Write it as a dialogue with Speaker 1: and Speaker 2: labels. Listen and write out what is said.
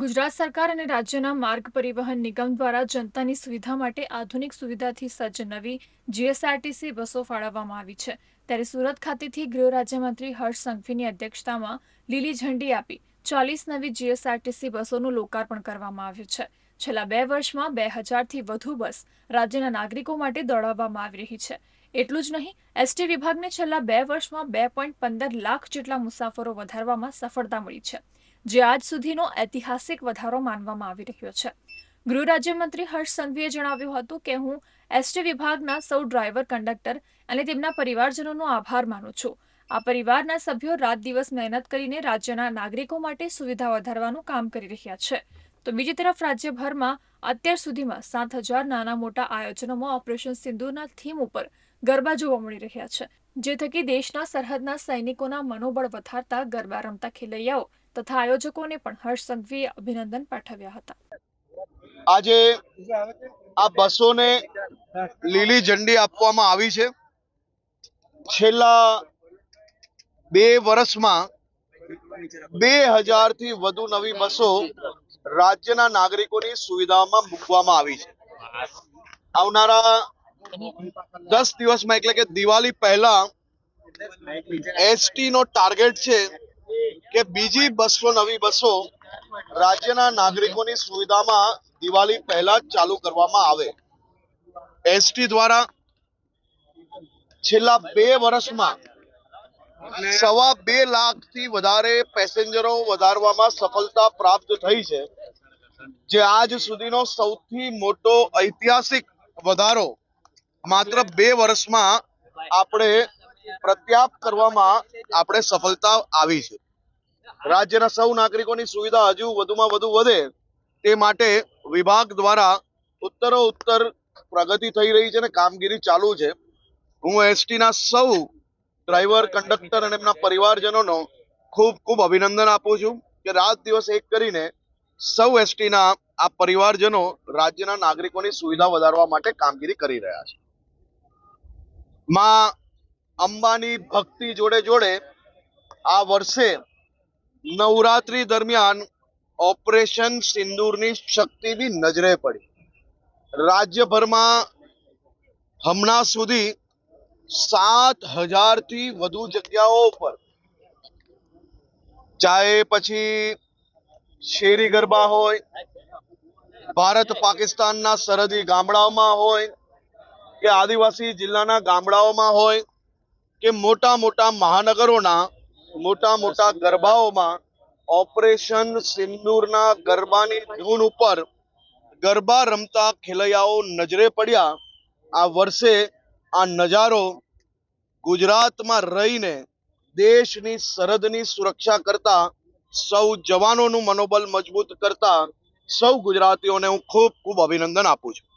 Speaker 1: ગુજરાત સરકાર અને રાજ્યના માર્ગ પરિવહન નિગમ દ્વારા જનતાની સુવિધા માટે આધુનિક સુવિધાથી સજ્જ નવી જીએસઆરટીસી બસો ફાળવવામાં આવી છે. ત્યારે સુરત ખાતેથી ગૃહ રાજ્યમંત્રી હર્ષ સંઘવીની અધ્યક્ષતામાં લીલી ઝંડી આપી ચાલીસ નવી જીએસઆરટીસી બસોનું લોકાર્પણ કરવામાં આવ્યું છે. છેલ્લા બે વર્ષમાં બે હજારથી વધુ બસ રાજ્યના નાગરિકો માટે દોડાવવામાં આવી રહી છે. એટલું જ નહીં, એસટી વિભાગને છેલ્લા બે વર્ષમાં બે પોઈન્ટ પંદર લાખ જેટલા મુસાફરો વધારવામાં સફળતા મળી છે. જે આજ સુધીનો ઐતિહાસિક વધારો માનવામાં આવી રહ્યો છે. ગૃહ રાજ્યમંત્રી હર્ષ સંઘવીએ જણાવ્યું હતું કે, હું એસટી વિભાગના સૌ ડ્રાઈવર કંડક્ટર અને તેમના પરિવારજનોનો આભાર માનું છું. આ પરિવારના સભ્યો રાત દિવસ મહેનત કરીને રાજ્યના નાગરિકો માટે સુવિધા વધારવાનું કામ કરી રહ્યા છે. તો બીજી તરફ રાજ્યભરમાં અત્યાર સુધીમાં સાત હજાર નાના મોટા આયોજનોમાં ઓપરેશન સિંધુના થીમ ઉપર ગરબા જોવા મળી રહ્યા છે. જે થકી દેશના સરહદના સૈનિકોના મનોબળ વધારતા ગરબા રમતા ખેલૈયાઓ તથા આયોજકોને પણ હર્ષ સંઘવીએ અભિનંદન પાઠવ્યા હતા.
Speaker 2: આજે આ બસોને લીલી ઝંડી આપવામાં આવી છે. છેલ્લા બે વર્ષમાં બે હજારથી વધુ નવી બસો રાજ્યના નાગરિકોની સુવિધામાં મૂકવામાં આવી છે. આવનારા દસ દિવસમાં, એટલે કે દિવાળી પહેલા એસટી નો ટાર્ગેટ છે કે બીજી બસો, નવી બસો રાજ્યના નાગરિકોની સુવિધામાં દિવાળી પહેલા જ ચાલુ કરવામાં આવે. એસટી દ્વારા છેલ્લા બે વર્ષમાં સવા બે લાખથી વધારે પેસેન્જરો વધારવામાં સફળતા પ્રાપ્ત થઈ છે, જે આજ સુધીનો સૌથી મોટો ઐતિહાસિક વધારો માત્ર બે વર્ષમાં આપણે પ્રત્યાપ કરવામાં આપણે સફળતા આવી છે. રાજ્યના સૌ નાગરિકોની સુવિધા હજુ વધુમાં વધુ વધે તે માટે વિભાગ દ્વારા ઉત્તરો ઉત્તર પ્રગતિ થઈ રહી છે અને કામગીરી ચાલુ છે. હું એસટીના સૌ ડ્રાઈવર, કંડક્ટર અને એમના પરિવારજનોનો ખૂબ ખૂબ અભિનંદન આપું છું કે રાત દિવસ એક કરીને સૌ એસટીના આ પરિવારજનો રાજ્યના નાગરિકોની સુવિધા વધારવા માટે કામગીરી કરી રહ્યા છે. માં અંબાની ભક્તિ જોડે જોડે આ વર્ષે નવરાત્રી દરમિયાન ઓપરેશન સિંદૂરની શક્તિ બી નજરે પડી. રાજ્યભરમાં હમણાં સુધી સાત હજારથી વધુ જગ્યાઓ પર ચાહે પછી શેરી ગરબા હોય, ભારત પાકિસ્તાનના સરહદી ગામડાઓમાં હોય, કે આદિવાસી જિલ્લાના ગામડાઓમાં હોય, કે મોટા મોટા મહાનગરોના મોટા મોટા ગરબાઓમાં ઓપરેશન સિંદૂરના ગરબાની ધૂન ઉપર ગરબા રમતા ખેલૈયાઓ નજરે પડ્યા. આ વર્ષે આ નજારો ગુજરાતમાં રહીને દેશની સરહદની સુરક્ષા કરતા, સૌ જવાનોનું મનોબળ મજબૂત કરતા, સૌ ગુજરાતીઓને હું ખૂબ ખૂબ અભિનંદન આપું છું.